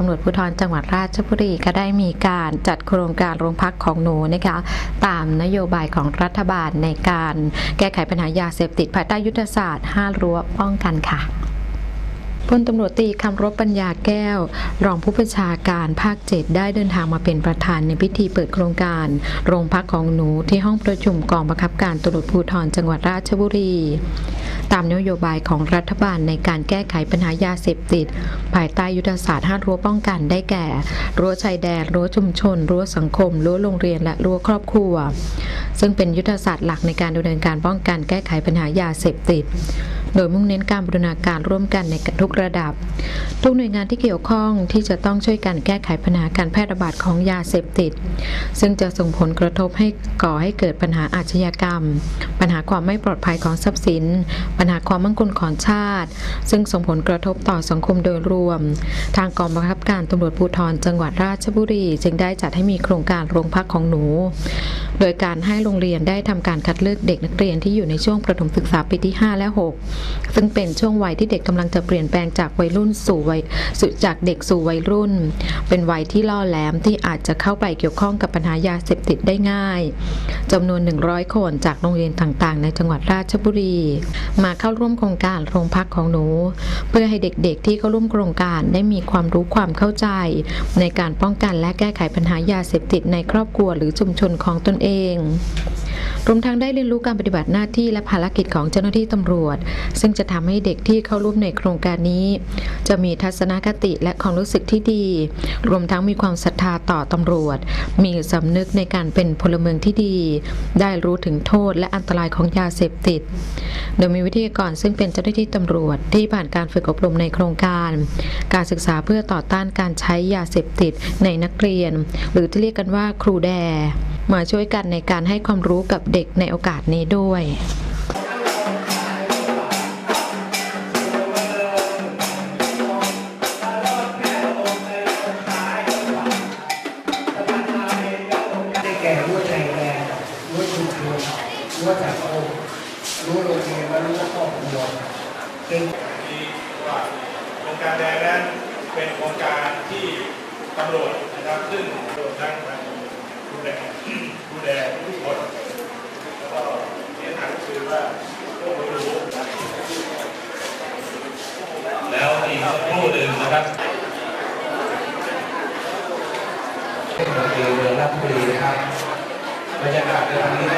ตำรวจภูธรจังหวัดราชบุรีก็ได้มีการจัดโครงการโรงพักของหนูนะคะตามนโยบายของรัฐบาลในการแก้ไขปัญหายาเสพติดภายใต้ยุทธศาสตร์ 5 รั้วป้องกันค่ะ พลตำรวจตีคำรบปัญญาแก้ว รองผู้บัญชาการภาคเจ็ดได้เดินทางมาเป็นประธานในพิธีเปิดโครงการ โรงพักของหนูที่ห้องประชุมกองบังคับการตำรวจภูธรจังหวัดราชบุรี ตามนโยบายของรัฐบาลในการแก้ไขปัญหายาเสพติด ภายใต้ยุทธศาสตร์ห้ารั้วป้องกันได้แก่ รั้วชายแดน รั้วชุมชน รั้วสังคม รั้วโรงเรียนและรั้วครอบครัว ซึ่งเป็นยุทธศาสตร์หลักในการดำเนินการป้องกันแก้ไขปัญหายาเสพติด โดยมุ่งเน้นการบูรณาการร่วมกันในทุกระดับ ทุกหน่วยงานที่เกี่ยวข้องที่จะต้องช่วยกันแก้ไขปัญหาการแพร่ระบาดของยาเสพติด ซึ่งจะส่งผลกระทบให้ก่อให้เกิดปัญหาอาชญากรรม ปัญหาความไม่ปลอดภัยของทรัพย์สิน ปัญหาความมั่นคงของชาติ ซึ่งส่งผลกระทบต่อสังคมโดยรวม ทางกองบังคับการตำรวจภูธรจังหวัดราชบุรี จึงได้จัดให้มีโครงการโรงพักของหนู โดยการให้โรงเรียนได้ทำการคัดเลือกเด็กนักเรียนที่อยู่ในช่วงประถมศึกษาปีที่ 5 และ 6 ซึ่งเป็นช่วงวัยที่เด็กกำลังจะเปลี่ยนแปลงจากวัยรุ่นสู่วัยสู่จากเด็กสู่วัยรุ่น เป็นวัยที่ล่อแหลมที่อาจจะเข้าไปเกี่ยวข้องกับปัญหายาเสพติดได้ง่ายจำนวน 100 คนจากโรงเรียนต่างๆ ในจังหวัดราชบุรี มาเข้าร่วมโครงการโรงพักของหนู เพื่อให้เด็กๆ ที่เข้าร่วมโครงการได้มีความรู้ความเข้าใจ ในการป้องกันและแก้ไขปัญหายาเสพติดในครอบครัวหรือชุมชนของตนเองรวมทั้งได้เรียนรู้การปฏิบัติหน้าที่และภารกิจของเจ้าหน้าที่ตำรวจ ซึ่งจะทำให้เด็กที่เข้าร่วมในโครงการนี้ จะมีทัศนคติและความรู้สึกที่ดี รวมทั้งมีความศรัทธาต่อตำรวจ มีสำนึกในการเป็นพลเมืองที่ดี ได้รู้ถึงโทษและอันตรายของยาเสพติด โดยมีวิทยากรซึ่งเป็นเจ้าหน้าที่ตำรวจที่ผ่านการฝึกอบรมในโครงการ การศึกษาเพื่อต่อต้านการใช้ยาเสพติดในนักเรียน หรือที่เรียกกันว่าครูแดมาช่วยกันในการให้ความรู้กับเด็กในโอกาสนี้ด้วยได้แก่รั้วชายแดนรั้ชุมชนรั้วสังคมรั้โรงเรียนและรั้วครอบครัวเป็นที่ว่าโครงการแดงนั้นเป็นโครงการที่ตำรวจนะครับซึ่งรวมทั้งทางดูแลูแลทุกคนแล้วก็เน้นหนักคือว่าพวกรู้ แล้วอีกผู้หนึ่งนะครับเป็นเมืองลพบุรีนะครับบรรยากาศในวันนี้